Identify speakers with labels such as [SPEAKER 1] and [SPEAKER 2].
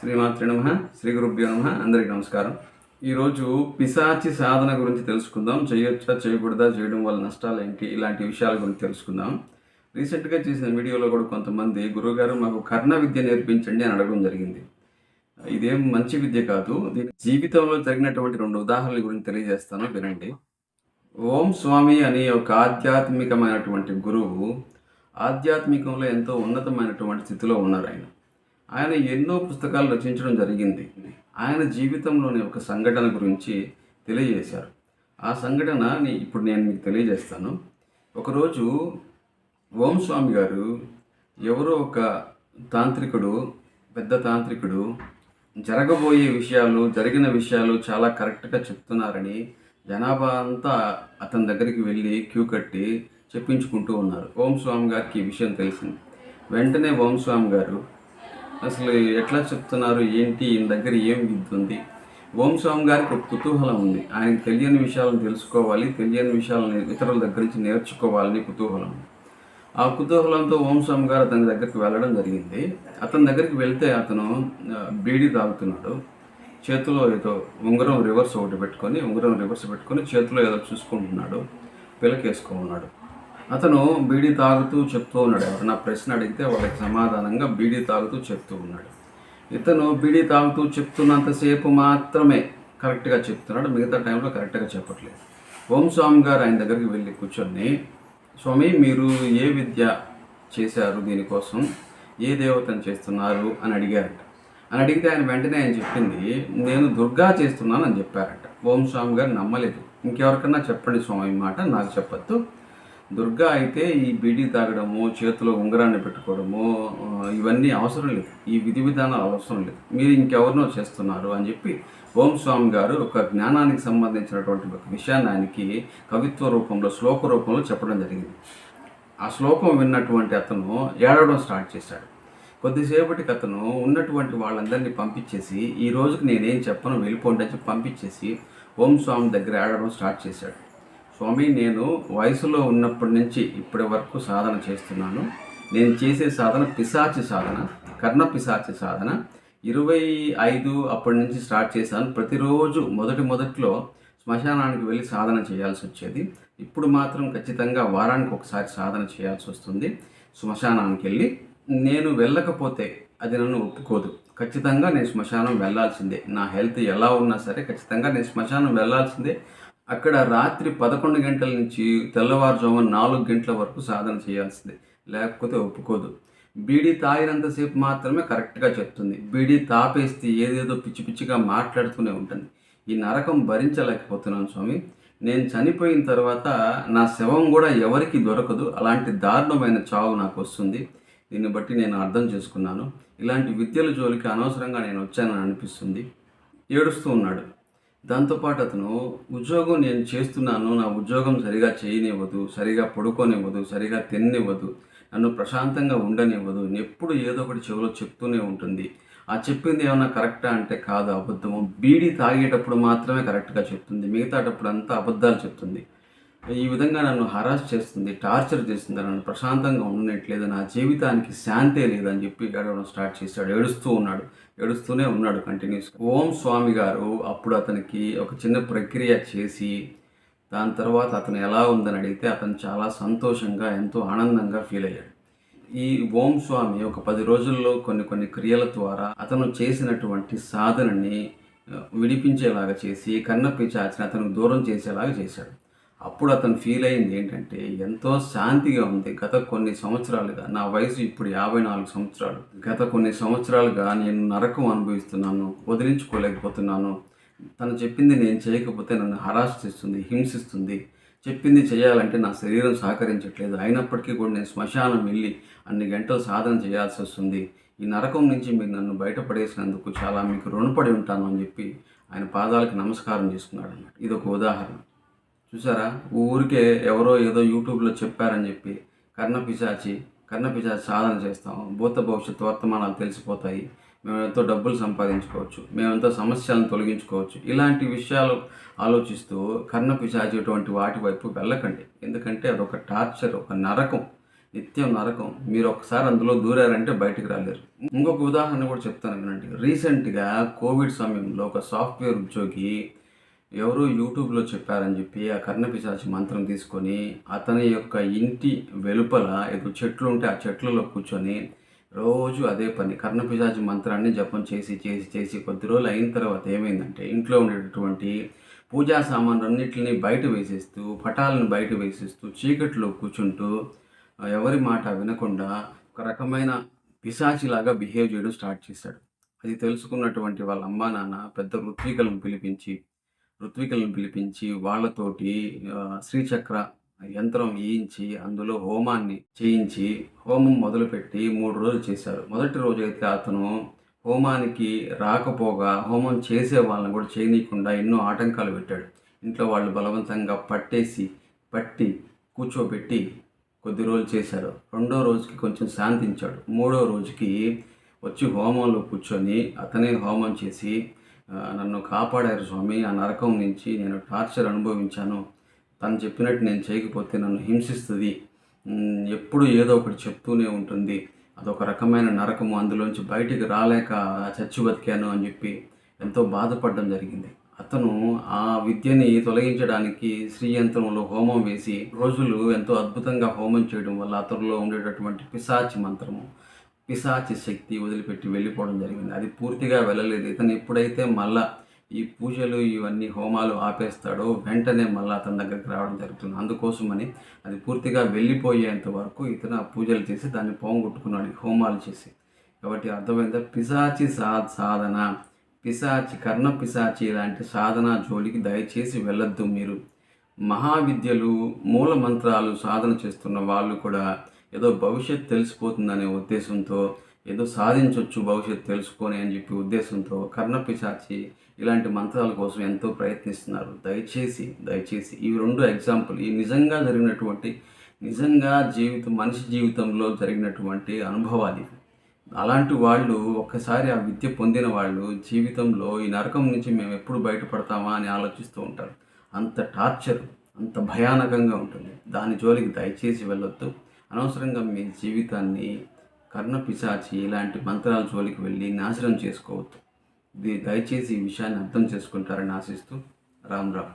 [SPEAKER 1] శ్రీమాత్రి నమ శ్రీ గురుభ్యో నమ అందరికీ నమస్కారం. ఈరోజు పిశాచి సాధన గురించి తెలుసుకుందాం. చేయొచ్చా చేయకూడదా చేయడం వల్ల నష్టాలు ఏంటి ఇలాంటి విషయాల గురించి తెలుసుకుందాం. రీసెంట్గా చేసిన వీడియోలో కూడా కొంతమంది గురువుగారు మాకు కర్ణ విద్య నేర్పించండి అని అడగడం జరిగింది. ఇదేం మంచి విద్య కాదు. దీని జీవితంలో జరిగినటువంటి రెండు ఉదాహరణల గురించి తెలియజేస్తాను. వినండి. ఓం స్వామి అనే ఒక ఆధ్యాత్మికమైనటువంటి గురువు ఆధ్యాత్మికంలో ఎంతో ఉన్నతమైనటువంటి స్థితిలో ఉన్నారు ఆయన. ఆయన ఎన్నో పుస్తకాలు రచించడం జరిగింది. ఆయన జీవితంలోని ఒక సంఘటన గురించి తెలియజేశారు. ఆ సంఘటనని ఇప్పుడు నేను మీకు తెలియజేస్తాను. ఒకరోజు ఓం స్వామి గారు ఎవరో ఒక తాంత్రికుడు పెద్ద తాంత్రికుడు జరగబోయే విషయాలు జరిగిన విషయాలు చాలా కరెక్ట్గా చెప్తున్నారని జనాభా అంతా అతని దగ్గరికి వెళ్ళి క్యూ కట్టి చెప్పించుకుంటూ ఉన్నారు. ఓం స్వామి గారికి ఈ విషయం తెలిసింది. వెంటనే ఓం స్వామి గారు అసలు ఎట్లా చెప్తున్నారు? ఏంటి? ఈయన దగ్గర ఏం విద్దుంది ఓం స్వామి గారికి ఒక కుతూహలం ఉంది. ఆయనకు తెలియని విషయాలను తెలుసుకోవాలి తెలియని విషయాలను ఇతరుల దగ్గర నుంచి నేర్చుకోవాలని కుతూహలం ఆ కుతూహలంతో ఓం స్వామి గారు అతని దగ్గరికి వెళ్ళడం జరిగింది. అతని దగ్గరికి వెళ్తే అతను బీడీ తాగుతున్నాడు. చేతిలో ఏదో ఉంగరం రివర్స్ ఒకటి పెట్టుకొని ఉంగరం రివర్స్ పెట్టుకొని చేతిలో ఏదో చూసుకుంటున్నాడు. పిలకేసుకో ఉన్నాడు. అతను బీడీ తాగుతూ చెప్తూ ఉన్నాడు. ఎవరైనా ప్రశ్న అడిగితే వాళ్ళకి సమాధానంగా బీడీ తాగుతూ చెప్తూ ఉన్నాడు. ఇతను బీడీ తాగుతూ చెప్తున్నంతసేపు మాత్రమే కరెక్ట్గా చెప్తున్నాడు. మిగతా టైంలో కరెక్ట్గా చెప్పట్లేదు. ఓం స్వామి గారు ఆయన దగ్గరికి వెళ్ళి కూర్చొని స్వామి మీరు ఏ విద్య చేశారు? దీనికోసం ఏ దేవతను చేస్తున్నారు? అని అడిగారట. అని అడిగితే ఆయన వెంటనే ఆయన చెప్పింది నేను దుర్గా చేస్తున్నాను అని చెప్పారట. ఓం స్వామి గారు నమ్మలేదు. ఇంకెవరికన్నా చెప్పండి స్వామి మాట నాకు చెప్పొద్దు. దుర్గా అయితే ఈ బీడీ తాగడము చేతిలో ఉంగరాన్ని పెట్టుకోవడము ఇవన్నీ అవసరం లేదు. ఈ విధి విధానాలు అవసరం లేదు. మీరు ఇంకెవరినో చేస్తున్నారు అని చెప్పి ఓం స్వామి గారు ఒక జ్ఞానానికి సంబంధించినటువంటి ఒక విషయాన్ని ఆయనకి కవిత్వ రూపంలో శ్లోక రూపంలో చెప్పడం జరిగింది. ఆ శ్లోకం విన్నటువంటి అతను ఏడవడం స్టార్ట్ చేశాడు. కొద్దిసేపటికి అతను ఉన్నటువంటి వాళ్ళందరినీ పంపించేసి ఈ రోజుకి నేనేం చెప్పను వెళ్ళిపోండి అని చెప్పి పంపించేసి ఓం స్వామి దగ్గర ఏడవడం స్టార్ట్ చేశాడు. స్వామి నేను వయసులో ఉన్నప్పటి నుంచి ఇప్పటి వరకు సాధన చేస్తున్నాను. నేను చేసే సాధన పిశాచి సాధన కర్ణ పిశాచి సాధన. ఇరవై ఐదు అప్పటి నుంచి స్టార్ట్ చేశాను. ప్రతిరోజు మొదటి మొదట్లో శ్మశానానికి వెళ్ళి సాధన చేయాల్సి వచ్చేది. ఇప్పుడు మాత్రం ఖచ్చితంగా వారానికి ఒకసారి సాధన చేయాల్సి వస్తుంది. శ్మశానానికి వెళ్ళి నేను వెళ్ళకపోతే అది నన్ను ఒప్పుకోదు. ఖచ్చితంగా నేను శ్మశానం వెళ్ళాల్సిందే. నా హెల్త్ ఎలా ఉన్నా సరే ఖచ్చితంగా నేను శ్మశానం వెళ్ళాల్సిందే. అక్కడ రాత్రి పదకొండు గంటల నుంచి తెల్లవారుజామున నాలుగు గంటల వరకు సాధన చేయాల్సిందే. లేకపోతే ఒప్పుకోదు. బీడీ తాగినంతసేపు మాత్రమే కరెక్ట్గా చెప్తుంది. బీడీ తాపేస్తే ఏదేదో పిచ్చి పిచ్చిగా మాట్లాడుతూనే ఉంటుంది. ఈ నరకం భరించలేకపోతున్నాను స్వామి. నేను చనిపోయిన తర్వాత నా శవం కూడా ఎవరికి దొరకదు. అలాంటి దారుణమైన చావు నాకు వస్తుంది. దీన్ని బట్టి నేను అర్థం చేసుకున్నాను. ఇలాంటి విద్యల జోలికి అనవసరంగా నేను వచ్చానని అనిపిస్తుంది. ఏడుస్తూ ఉన్నాడు. దాంతోపాటు అతను ఉద్యోగం నేను చేస్తున్నాను నా ఉద్యోగం సరిగా చేయనివ్వదు సరిగా పడుకోనివ్వదు సరిగా తిననివ్వదు నన్ను ప్రశాంతంగా ఉండనివ్వదు ఎప్పుడు ఏదో ఒకటి చెవిలో చెప్తూనే ఉంటుంది. ఆ చెప్పింది ఏమన్నా కరెక్టా అంటే కాదు అబద్ధము. బీడీ తాగేటప్పుడు మాత్రమే కరెక్ట్గా చెప్తుంది మిగతాటప్పుడు అంతా అబద్ధాలు చెప్తుంది. ఈ విధంగా నన్ను హరాస్ చేస్తుంది టార్చర్ చేస్తుంది నన్ను ప్రశాంతంగా ఉండనట్లేదు నా జీవితానికి శాంతే లేదని చెప్పి ఏడవడం స్టార్ట్ చేశాడు ఏడుస్తూ ఉన్నాడు ఏడుస్తూనే ఉన్నాడు కంటిన్యూస్ ఓం స్వామి గారు అప్పుడు అతనికి ఒక చిన్న ప్రక్రియ చేసి దాని తర్వాత అతను ఎలా ఉందని అడిగితే అతను చాలా సంతోషంగా ఎంతో ఆనందంగా ఫీల్ అయ్యాడు. ఈ ఓం స్వామి ఒక పది రోజుల్లో కొన్ని కొన్ని క్రియల ద్వారా అతను చేసినటువంటి సాధనని విడిపించేలాగా చేసి కన్నపిచాచిని అతను దూరం చేసేలాగా చేశాడు. అప్పుడు అతను ఫీల్ అయింది ఏంటంటే ఎంతో శాంతిగా ఉంది. గత కొన్ని సంవత్సరాలుగా నా వయసు ఇప్పుడు యాభై నాలుగు సంవత్సరాలు. గత కొన్ని సంవత్సరాలుగా నేను నరకం అనుభవిస్తున్నాను వదిలించుకోలేకపోతున్నాను. తను చెప్పింది నేను చేయకపోతే నన్ను హరాస్ చేస్తుంది హింసిస్తుంది. చెప్పింది చేయాలంటే నా శరీరం సహకరించట్లేదు. అయినప్పటికీ కూడా నేను శ్మశానం వెళ్ళి అన్ని గంటలు సాధన చేయాల్సి వస్తుంది. ఈ నరకం నుంచి మీరు నన్ను బయటపడేసినందుకు చాలా మీకు రుణపడి ఉంటాను అని చెప్పి ఆయన పాదాలకు నమస్కారం చేసుకున్నాడు అన్నమాట. ఇది ఒక ఉదాహరణ. చూసారా? ఊరికే ఎవరో ఏదో యూట్యూబ్లో చెప్పారని చెప్పి కర్ణ పిశాచి కర్ణ పిశాచి సాధన చేస్తాం. భూత భవిష్యత్తు వర్తమానాలు తెలిసిపోతాయి. మేము ఎంతో డబ్బులు సంపాదించుకోవచ్చు. మేము ఎంతో సమస్యలను తొలగించుకోవచ్చు. ఇలాంటి విషయాలు ఆలోచిస్తూ కర్ణ పిశాచి వాటి వైపు వెళ్ళకండి. ఎందుకంటే అదొక టార్చర్ ఒక నరకం. నిత్యం నరకం. మీరు ఒకసారి అందులో దూరారంటే బయటకు రాలేరు. ఇంకొక ఉదాహరణ కూడా చెప్తాను వినండి. రీసెంట్గా కోవిడ్ సమయంలో ఒక సాఫ్ట్వేర్ ఉద్యోగి ఎవరో యూట్యూబ్లో చెప్పారని చెప్పి ఆ కర్ణపిశాచి మంత్రం తీసుకొని అతని యొక్క ఇంటి వెలుపల ఏదో చెట్లు ఉంటే ఆ చెట్లలో కూర్చొని రోజు అదే పని కర్ణపిశాచి మంత్రాన్ని జపం చేసి చేసి చేసి కొద్ది రోజులు అయిన తర్వాత ఏమైందంటే ఇంట్లో ఉండేటటువంటి పూజా సామాన్లు అన్నింటినీ బయట వేసేస్తూ పటాలను బయట వేసేస్తూ చీకట్లో కూర్చుంటూ ఎవరి మాట వినకుండా ఒక రకమైన పిశాచిలాగా బిహేవ్ చేయడం స్టార్ట్ చేశాడు. అది తెలుసుకున్నటువంటి వాళ్ళ అమ్మా నాన్న పెద్ద ఋత్వికలను పిలిపించి ఋత్వికులను పిలిపించి వాళ్ళతోటి శ్రీచక్ర యంత్రం వేయించి అందులో హోమాన్ని చేయించి హోమం మొదలుపెట్టి మూడు రోజులు చేశారు. మొదటి రోజు అయితే అతను హోమానికి రాకపోగా హోమం చేసే వాళ్ళని కూడా చేయనీయకుండా ఎన్నో ఆటంకాలు పెట్టాడు. ఇంట్లో వాళ్ళు బలవంతంగా పట్టేసి పట్టి కూర్చోబెట్టి కొద్ది రోజులు చేశారు. రెండో రోజుకి కొంచెం శాంతించాడు. మూడో రోజుకి వచ్చి హోమంలో కూర్చొని అతనే హోమం చేసి నన్ను కాపాడారు స్వామి. ఆ నరకం నుంచి నేను టార్చర్ అనుభవించాను. తను చెప్పినట్టు నేను చేయకపోతే నన్ను హింసిస్తుంది. ఎప్పుడు ఏదో ఒకటి చెప్తూనే ఉంటుంది. అదొక రకమైన నరకము. అందులోంచి బయటికి రాలేక చచ్చి బతికాను అని చెప్పి ఎంతో బాధపడడం జరిగింది. అతను ఆ విద్యని తొలగించడానికి శ్రీయంత్రంలో హోమం వేసి రోజులు ఎంతో అద్భుతంగా హోమం చేయడం వల్ల అతనిలో ఉండేటటువంటి పిశాచి మంత్రము పిశాచి శక్తి వదిలిపెట్టి వెళ్ళిపోవడం జరిగింది. అది పూర్తిగా వెళ్ళలేదు. ఇతను ఎప్పుడైతే మళ్ళా ఈ పూజలు ఇవన్నీ హోమాలు ఆపేస్తాడో వెంటనే మళ్ళీ అతని దగ్గరికి రావడం జరుగుతుంది. అందుకోసమని అది పూర్తిగా వెళ్ళిపోయేంత వరకు ఇతను ఆ పూజలు చేసి దాన్ని పోంగొట్టుకున్నాడు హోమాలు చేసి. కాబట్టి అర్థమైందా? పిశాచి సా సాధన పిశాచి కర్ణ పిశాచి ఇలాంటి సాధన జోలికి దయచేసి వెళ్ళొద్దు మీరు. మహావిద్యలు మూల మంత్రాలు సాధన చేస్తున్న వాళ్ళు కూడా ఏదో భవిష్యత్ తెలిసిపోతుందనే ఉద్దేశంతో ఏదో సాధించవచ్చు భవిష్యత్తు తెలుసుకొని అని చెప్పి ఉద్దేశంతో కర్ణపిశాచి ఇలాంటి మంత్రాల కోసం ఎంతో ప్రయత్నిస్తున్నారు. దయచేసి దయచేసి ఈ రెండు ఎగ్జాంపుల్ ఈ నిజంగా జరిగినటువంటి నిజంగా జీవితం మనిషి జీవితంలో జరిగినటువంటి అనుభవాలు అలాంటి వాళ్ళు ఒక్కసారి ఆ విద్య పొందిన వాళ్ళు జీవితంలో ఈ నరకం నుంచి మేము ఎప్పుడు బయటపడతామా అని ఆలోచిస్తూ ఉంటారు. అంత టార్చర్ అంత భయానకంగా ఉంటుంది. దాని జోలికి దయచేసి వెళ్ళొద్దు. అనవసరంగా మీ జీవితాన్ని కర్ణ పిశాచి ఇలాంటి మంత్రాల జోలికి వెళ్ళి నాశనం చేసుకోవద్దు. దయచేసి ఈ విషయాన్ని అర్థం చేసుకుంటారని ఆశిస్తూ రామ్ రామ్.